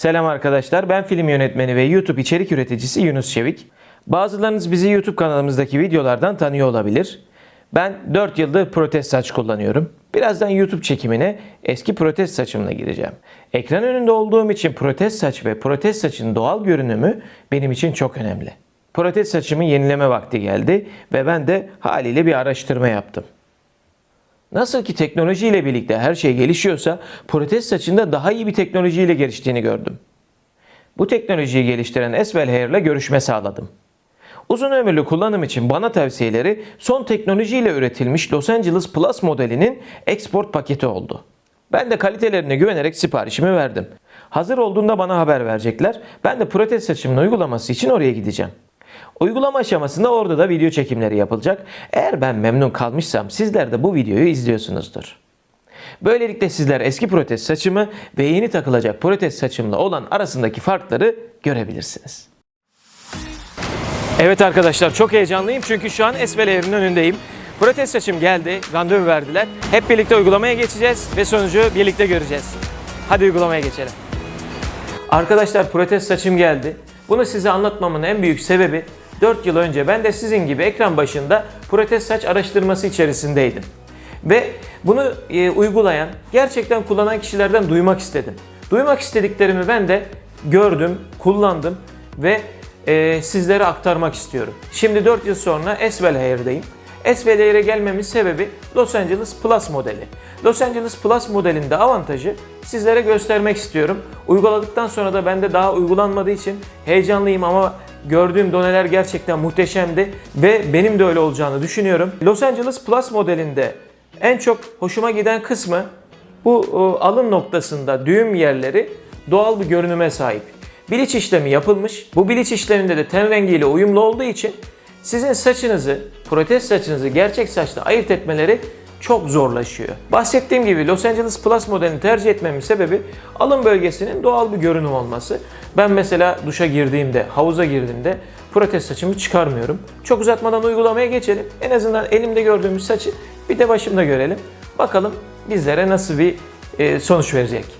Selam arkadaşlar, ben film yönetmeni ve YouTube içerik üreticisi Yunus Çevik. Bazılarınız bizi YouTube kanalımızdaki videolardan tanıyor olabilir. Ben 4 yıldır protez saç kullanıyorum. Birazdan YouTube çekimine eski protez saçımla gireceğim. Ekran önünde olduğum için protez saç ve protez saçın doğal görünümü benim için çok önemli. Protez saçımı yenileme vakti geldi ve ben de haliyle bir araştırma yaptım. Nasıl ki teknolojiyle birlikte her şey gelişiyorsa protez saçında daha iyi bir teknolojiyle geliştiğini gördüm. Bu teknolojiyi geliştiren Esvel Hair ile görüşme sağladım. Uzun ömürlü kullanım için bana tavsiyeleri son teknolojiyle üretilmiş Los Angeles Plus modelinin export paketi oldu. Ben de kalitelerine güvenerek siparişimi verdim. Hazır olduğunda bana haber verecekler. Ben de protez saçımın uygulaması için oraya gideceğim. Uygulama aşamasında orada da video çekimleri yapılacak. Eğer ben memnun kalmışsam sizler de bu videoyu izliyorsunuzdur. Böylelikle sizler eski protez saçımı ve yeni takılacak protez saçımla olan arasındaki farkları görebilirsiniz. Evet arkadaşlar çok heyecanlıyım çünkü şu an Esvel evinin önündeyim. Protez saçım geldi, randevu verdiler. Hep birlikte uygulamaya geçeceğiz ve sonucu birlikte göreceğiz. Hadi uygulamaya geçelim. Arkadaşlar protez saçım geldi. Bunu size anlatmamın en büyük sebebi 4 yıl önce ben de sizin gibi ekran başında protez saç araştırması içerisindeydim. Ve bunu e, uygulayan, gerçekten kullanan kişilerden duymak istedim. Duymak istediklerimi ben de gördüm, kullandım ve e, sizlere aktarmak istiyorum. Şimdi 4 yıl sonra Esvel Hair'deyim. Esvel Hair'e gelmemin sebebi Los Angeles Plus modeli. Los Angeles Plus modelinde avantajı sizlere göstermek istiyorum. Uyguladıktan sonra da bende daha uygulanmadığı için heyecanlıyım ama gördüğüm doneler gerçekten muhteşemdi ve benim de öyle olacağını düşünüyorum. Los Angeles Plus modelinde en çok hoşuma giden kısmı bu alın noktasında düğüm yerleri doğal bir görünüme sahip. Biliç işlemi yapılmış. Bu biliç işleminde de ten rengiyle uyumlu olduğu için sizin saçınızı, protez saçınızı gerçek saçla ayırt etmeleri çok zorlaşıyor. Bahsettiğim gibi Los Angeles Plus modelini tercih etmemin sebebi alın bölgesinin doğal bir görünüm olması. Ben mesela duşa girdiğimde, havuza girdiğimde protez saçımı çıkarmıyorum. Çok uzatmadan uygulamaya geçelim. En azından elimde gördüğümüz saçı bir de başımda görelim. Bakalım bizlere nasıl bir e, sonuç verecek.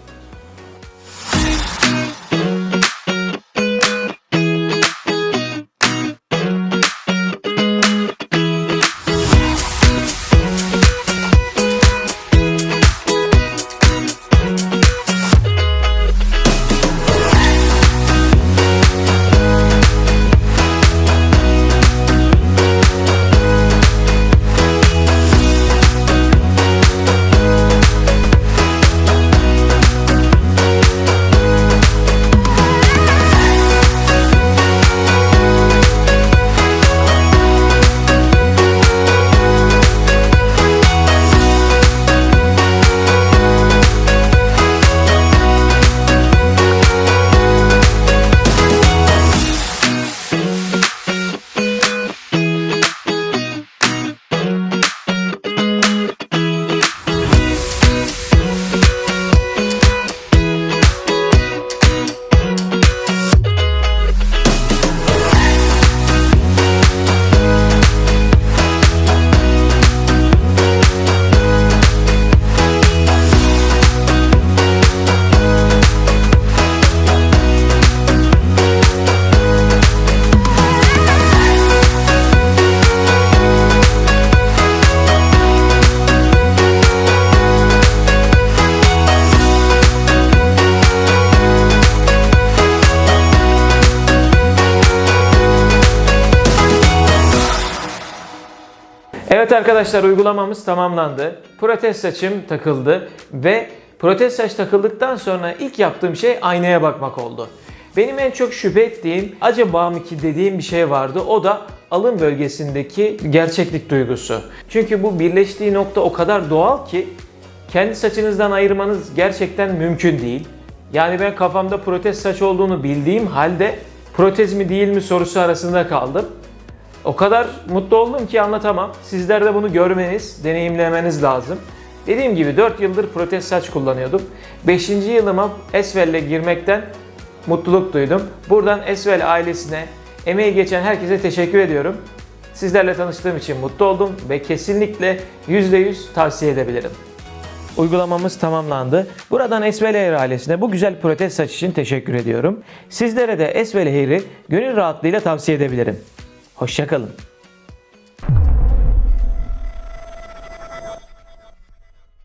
Evet arkadaşlar uygulamamız tamamlandı. Protez saçım takıldı ve protez saç takıldıktan sonra ilk yaptığım şey aynaya bakmak oldu. Benim en çok şüphe ettiğim acaba mı ki dediğim bir şey vardı. O da alın bölgesindeki gerçeklik duygusu. Çünkü bu birleştiği nokta o kadar doğal ki kendi saçınızdan ayırmanız gerçekten mümkün değil. Yani ben kafamda protez saç olduğunu bildiğim halde protez mi değil mi sorusu arasında kaldım. O kadar mutlu oldum ki anlatamam. Sizler de bunu görmeniz, deneyimlemeniz lazım. Dediğim gibi 4 yıldır protez saç kullanıyordum. 5. yılıma Esvel'le girmekten mutluluk duydum. Buradan Esvel ailesine, emeği geçen herkese teşekkür ediyorum. Sizlerle tanıştığım için mutlu oldum ve kesinlikle %100 tavsiye edebilirim. Uygulamamız tamamlandı. Buradan Esvele Hair ailesine bu güzel protez saç için teşekkür ediyorum. Sizlere de Esvele Hair'i gönül rahatlığıyla tavsiye edebilirim. Hoşçakalın.